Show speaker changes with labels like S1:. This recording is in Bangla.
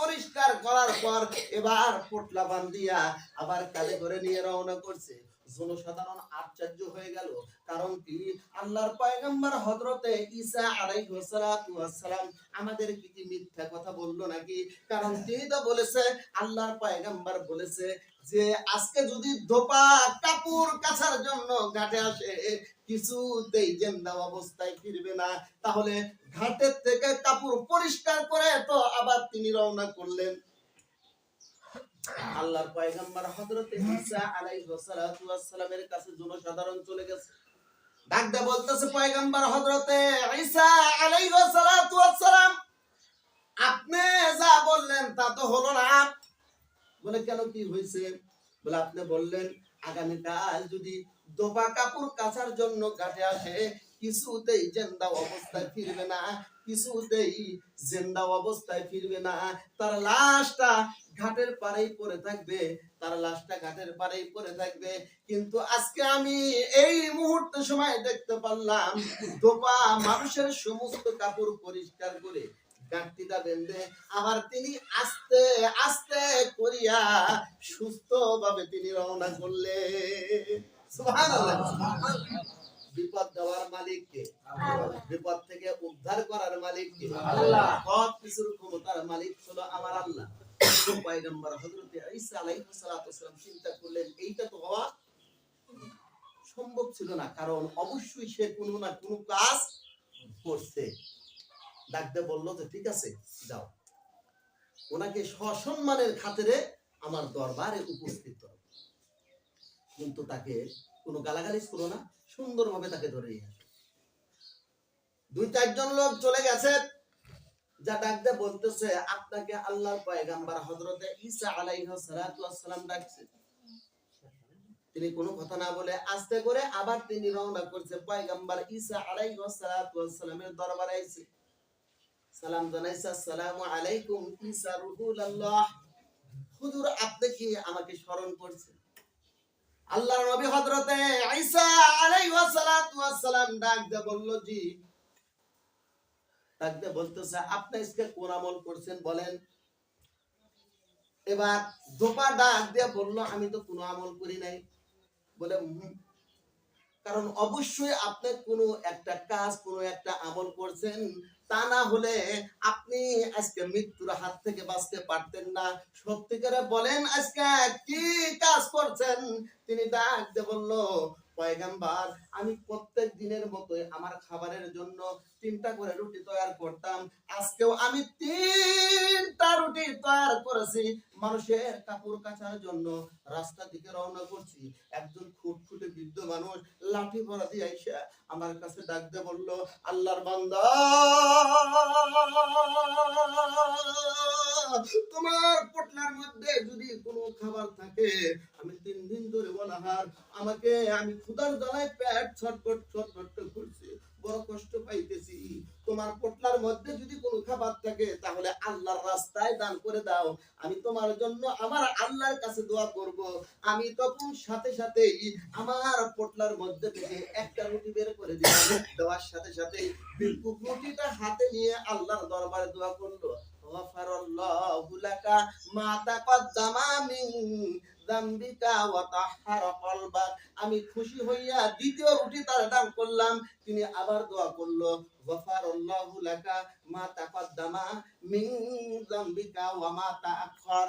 S1: পরিষ্কার করার পর এবার পোটলা বান্ধিয়া আবার কালে করে নিয়ে রওনা করছে। জনসাধারণ আশ্চর্য হয়ে গেল, কারণ কি? আল্লাহর পয়গম্বর হযরতে ঈসা আলাইহিস সালাতু আমাদের কি কি মিথ্যা কথা বলল নাকি? কারণ তিনি তো বলেছে, আল্লাহর পয়গম্বর বলেছে যে, আজকে যদি ধোপা কাপড় কাচার জন্য ঘাটে আসে কিছুতেই জেন্দা অবস্থায় ফিরবে না। তাহলে ঘাটের থেকে কাপড় পরিষ্কার করে তো আবার তিনি রওনা করলেন। আল্লাহর ঈসা আলাইহিস সালাতু ওয়াসসালামের কাছে জনসাধারণ চলে গেছে। ডাকদা বলতেছে হযরতে ঈসা আলাইহিস সালাতু ওয়াসসালাম, আপনি যা বললেন তা তো হলো না। বলে, কেন কি হয়েছে? বলে, আপনি বললেন আগামীকাল যদি দোপা কাপড় কাচার জন্য ঘাটে আসে, কিছুতেই জেন্দা অবস্থায় ফিরবে না, কিছুতেই জেন্দা অবস্থায় ফিরবে না। তার লাশটা ঘাটের পাড়েই পড়ে থাকবে, তার লাশটা ঘাটের পাড়েই পড়ে থাকবে। কিন্তু আজকে আমি এই মুহূর্তে সময় দেখতে পারলাম দোপা মানুষের সমস্ত কাপড় পরিষ্কার করে গাঁটটিটা বেঁধে আবার তিনি আস্তে আস্তে করিয়া সুস্থ ভাবে তিনি রওনা সুবহানাল্লাহ। বিপদ দেওয়ার মালিক কে বিপদ থেকে উদ্ধার করার মালিক কে সব কিছুর ক্ষমতার মালিক হলো আমার আল্লাহ। পয়গম্বর হযরত ঈসা আলাইহিস সালাতু ওয়াসসালাম চিন্তা করলেন এইটা তো হওয়া সম্ভব ছিল না কারণ অবশ্যই সে কোনো না কোনো কাজ করছে। ডাকতে বলল যে, ঠিক আছে, যাও। ওনাকে সসম্মানের খাতিরে আমার দরবারে উপস্থিত কিন্তু তাকে কোনো গালাগালিজ করো না, সুন্দরভাবে তাকে ধরে নিয়ে আসো। দুই চারজন লোক চলে গেছে, যা ডাকতে বলতেছে, আপনাকে আল্লাহর পয়গাম্বার হযরতে ঈসা ওয়াস সালাম ডাকছে। তিনি কোনো কথা না বলে আস্তে করে আবার তিনি রওনা করছে, পয়গাম্বার ঈসা ওয়াস সালামের দরবারে আইছে। সালাম জানাইছে আসসালামু আলাইকুম ঈসা রুহুলাল্লাহ। হুজুর আপনি কি আমাকে স্মরণ করছেন? আল্লাহর নবী হযরতে ঈসা আলাইহিস সালাতু ওয়াস সালাম ডাক দিয়ে বলল জি। ডাক দিয়ে বলতেছে আপনি আজকে কোন আমল করছেন বলেন? এবার দোপা ডাক দিয়ে বলল আমি তো কোনো আমল করি নাই। বলে "হুম, কারণ অবশ্যই আপনি কোনো একটা কাজ, কোনো একটা আমল করছেন, তা না হলে আপনি আজকে মৃত্যুর হাত থেকে বাঁচতে পারতেন না। সত্যিকারে বলেন, আজকে কি কাজ করছেন? তিনি ডাক দিয়ে বলল পয়গাম্বার, আমি প্রত্যেক দিনের মতোই আমার খাবারের জন্য তিনটা করে রুটি তৈরি করতাম। আজকেও আমি তিনটা রুটি তৈরি করেছি মানুষের কাপড় কাচার জন্য। রাস্তা দিকে রওনা করছি, একজন খুটখুটে বৃদ্ধ মানুষ লাঠি ভরা দিয়ে আইসা আমার কাছে ডাক দিয়ে বলল, আল্লাহর বান্দা, তোমার পটলার মধ্যে যদি কোনো খাবার থাকে, আমি দিন ধরে বলাহার আমাকে আমি ক্ষুধার জ্বালায় পেট ছটফট ছটফট করছি বড় কষ্ট পাইতেছি। তোমার পটলার মধ্যে যদি কোনো খাবার থাকে, তাহলে আল্লাহর রাস্তায় দান করে দাও। আমি তোমার জন্য আমার আল্লাহর কাছে দোয়া করব। আমি তখন সাথে সাথেই আমার পটলার মধ্যে থেকে একটা রুটি বের করে দিলাম। দেওয়ার সাথে সাথে বিলকুল রুটিটা হাতে নিয়ে আল্লাহর দরবারে দোয়া করল। আমি খুশি হইয়া দ্বিতীয় উঠি তার দান করলাম। তিনি আবার দোয়া করল, গফারাল্লাহু মা তাকা মিন যামবিকা ও মা তাআখার